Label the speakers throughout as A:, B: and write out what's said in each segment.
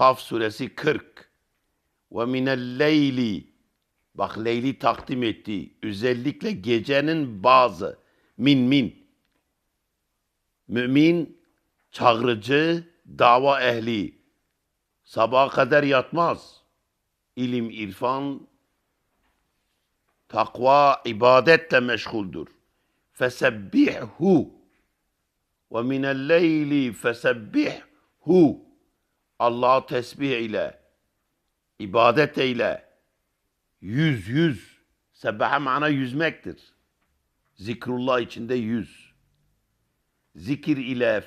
A: Kaf suresi 40. Ve minel leyli. Bak leyli takdim etti. Özellikle gecenin bazı. Min min. Mümin, çağrıcı, dava ehli. Sabaha kadar yatmaz. İlim, irfan, takva, ibadetle meşguldür. Fesebbihhu. Ve minel leyli fesebbihhu. Allah'a tesbih eyle. ibadet eyle. Yüz yüz. Sebbaha mana yüzmektir. Zikrullah içinde yüz. Zikir ile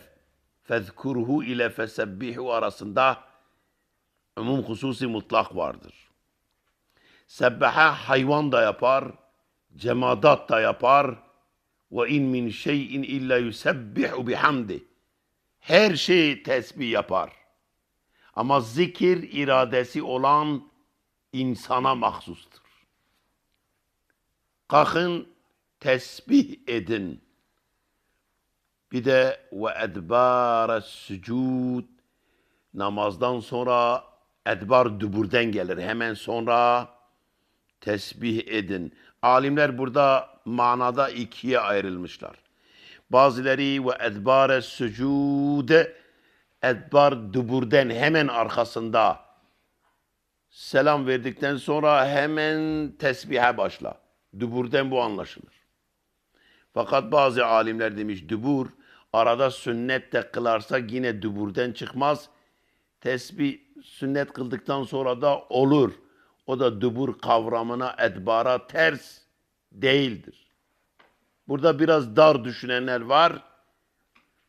A: fezkurhu ile fesebbihu arasında umum hususi mutlak vardır. Sebbaha hayvan da yapar, cemadat da yapar. Ve in min şeyin illa yusebbihu bihamdi. Her şey tesbih yapar. Ama zikir iradesi olan insana mahsustur. Kalkın tesbih edin. Bir de ve edbara sucud namazdan sonra edbar düburden gelir. Hemen sonra tesbih edin. Alimler burada manada ikiye ayrılmışlar. Bazıları ve edbare sucude edbar duburden hemen arkasında selam verdikten sonra hemen tesbihe başla. Duburden bu anlaşılır. Fakat bazı alimler demiş dubur arada sünnet de kılarsa yine duburden çıkmaz. Tesbih sünnet kıldıktan sonra da olur. O da dubur kavramına edbara ters değildir. Burada biraz dar düşünenler var.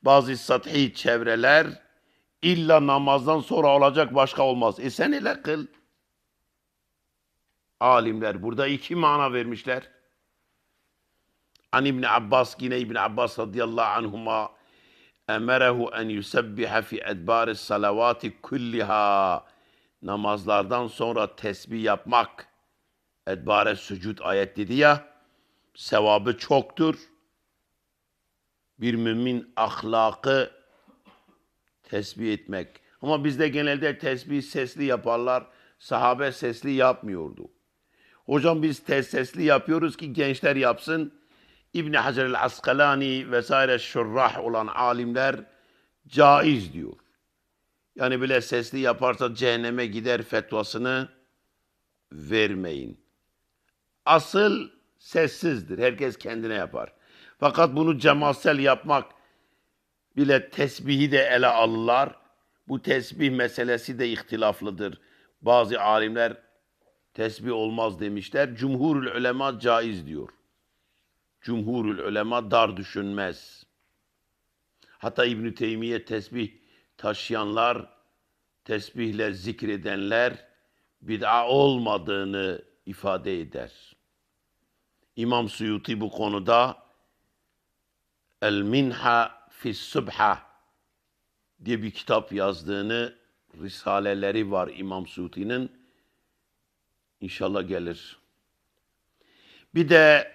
A: Bazı sathi çevreler illa namazdan sonra olacak başka olmaz. E sen ile kıl. Alimler burada iki mana vermişler. An İbn Abbas yine İbn Abbas radıyallahu anhuma emerehu en yusebbiha fi edbaris salavati kulliha namazlardan sonra tesbih yapmak edbare sucud ayet dedi ya sevabı çoktur. Bir mümin ahlakı tesbih etmek. Ama bizde genelde tesbih sesli yaparlar. Sahabe sesli yapmıyordu. Hocam biz tez sesli yapıyoruz ki gençler yapsın. İbni Hacer el-Askalani vesaire şurrah olan alimler caiz diyor. Yani bile sesli yaparsa cehenneme gider fetvasını vermeyin. Asıl sessizdir. Herkes kendine yapar. Fakat bunu cemaatsel yapmak bile tesbihi de ele alırlar. Bu tesbih meselesi de ihtilaflıdır. Bazı alimler tesbih olmaz demişler. Cumhurul ulema caiz diyor. Cumhurul ulema dar düşünmez. Hatta İbn Teymiye tesbih taşıyanlar, tesbihle zikredenler bid'a olmadığını ifade eder. İmam Suyuti bu konuda El Minha fi Subha diye bir kitap yazdığını risaleleri var İmam Suyuti'nin. İnşallah gelir. Bir de